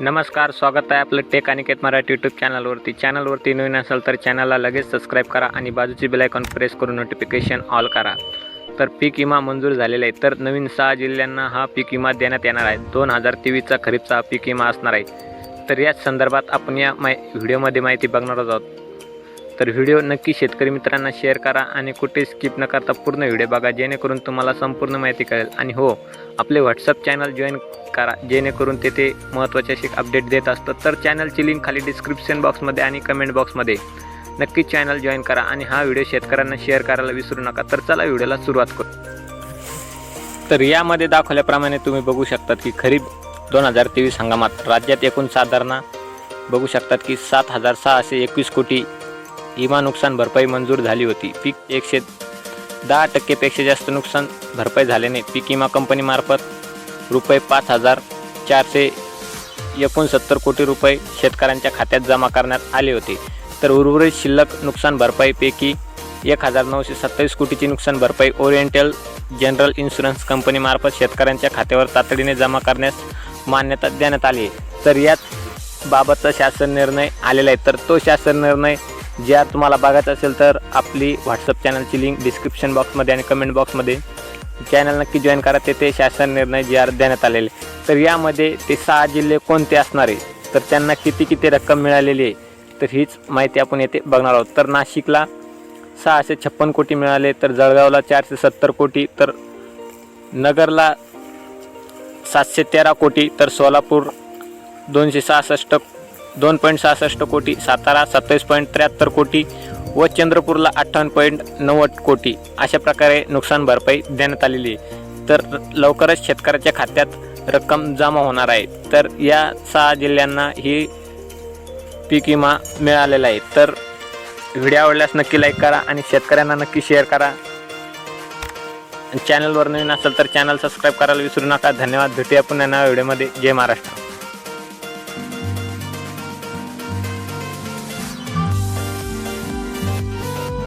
नमस्कार स्वागत आहे आपलं टेक अनिकेत मराठी यूट्यूब चॅनलवरती चॅनलवरती नवीन असेल तर चॅनलला लगेच सबस्क्राईब करा आणि बाजूची बेलायकॉन प्रेस करून नोटिफिकेशन ऑल करा. तर पीक विमा मंजूर झालेला आहे. तर नवीन सहा जिल्ह्यांना हा पीक विमा देण्यात येणार आहे. दोन हजार तेवीसचा खरीपचा हा पीक विमा असणार आहे. तर याच संदर्भात आपण या माय व्हिडिओमध्ये माहिती बघणार आहोत. तर व्हिडिओ नक्की शेतकरी मित्रांना शेअर करा आणि कुठे स्किप न करता पूर्ण व्हिडिओ बघा जेणेकरून तुम्हाला संपूर्ण माहिती कळेल. आणि हो आपले व्हॉट्सअप चॅनल जॉईन करा जेणेकरून तेथे महत्त्वाचे असे अपडेट देत असतं तर चॅनलची लिंक खाली डिस्क्रिप्शन बॉक्समध्ये आणि कमेंट बॉक्समध्ये नक्की चॅनल जॉईन करा आणि हा व्हिडिओ शेतकऱ्यांना शेअर करायला विसरू नका. तर चला व्हिडिओला सुरुवात करू. तर यामध्ये दाखवल्याप्रमाणे तुम्ही बघू शकतात की खरीप दोन हजार तेवीस हंगामात राज्यात एकूण साधारण बघू शकतात की सात हजार सहाशे एकवीस कोटी विमा नुकसान भरपाई मंजूर झाली होती. पीक एकशे दहा टक्केपेक्षा जास्त नुकसान भरपाई झाल्याने पीक विमा कंपनीमार्फत रुपये पाच हजार चारशे एकोणसत्तर कोटी रुपये शेतकऱ्यांच्या खात्यात जमा करण्यात आले होते. तर उर्वरित शिल्लक नुकसान भरपाईपैकी एक हजार नऊशे सत्तावीस कोटीची नुकसान भरपाई ओरिएंटल जनरल इन्शुरन्स कंपनीमार्फत शेतकऱ्यांच्या खात्यावर तातडीने जमा करण्यास मान्यता देण्यात आली आहे. तर यात बाबतचा शासन निर्णय आलेला आहे. तर तो शासन निर्णय ज्या तुम्हाला बघायचं असेल तर आपली व्हॉट्सअप चॅनलची लिंक डिस्क्रिप्शन बॉक्समध्ये आणि कमेंट बॉक्समध्ये चॅनल नक्की जॉईन करा तेथे शासन निर्णय जे आर देण्यात आलेले. तर यामध्ये ते सहा जिल्हे कोणते असणार आहे? तर त्यांना किती किती रक्कम मिळालेली आहे? तर हीच माहिती आपण येथे बघणार आहोत. तर नाशिकला सहाशे छप्पन कोटी मिळाले तर जळगावला चारशे सत्तर कोटी तर नगरला सातशे तेरा कोटी तर सोलापूर दोनशे सहासष्ट दोन पॉईंट सहासष्ट कोटी सातारा सत्तावीस पॉईंट त्र्याहत्तर कोटी व चंद्रपूरला अठ्ठावन्न पॉईंट नव्वद कोटी अशा प्रकारे नुकसान भरपाई देण्यात आलेली आहे. तर लवकरच शेतकऱ्याच्या खात्यात रक्कम जमा होणार आहे. तर या सहा जिल्ह्यांना ही पीक विमा मिळालेला आहे. तर व्हिडिओ आवडल्यास नक्की लाईक करा आणि शेतकऱ्यांना नक्की शेअर करा. चॅनलवर नवीन असेल तर चॅनल सबस्क्राईब करायला विसरू नका. धन्यवाद. भेटूया पुन्हा नव्या व्हिडिओमध्ये. जय महाराष्ट्र.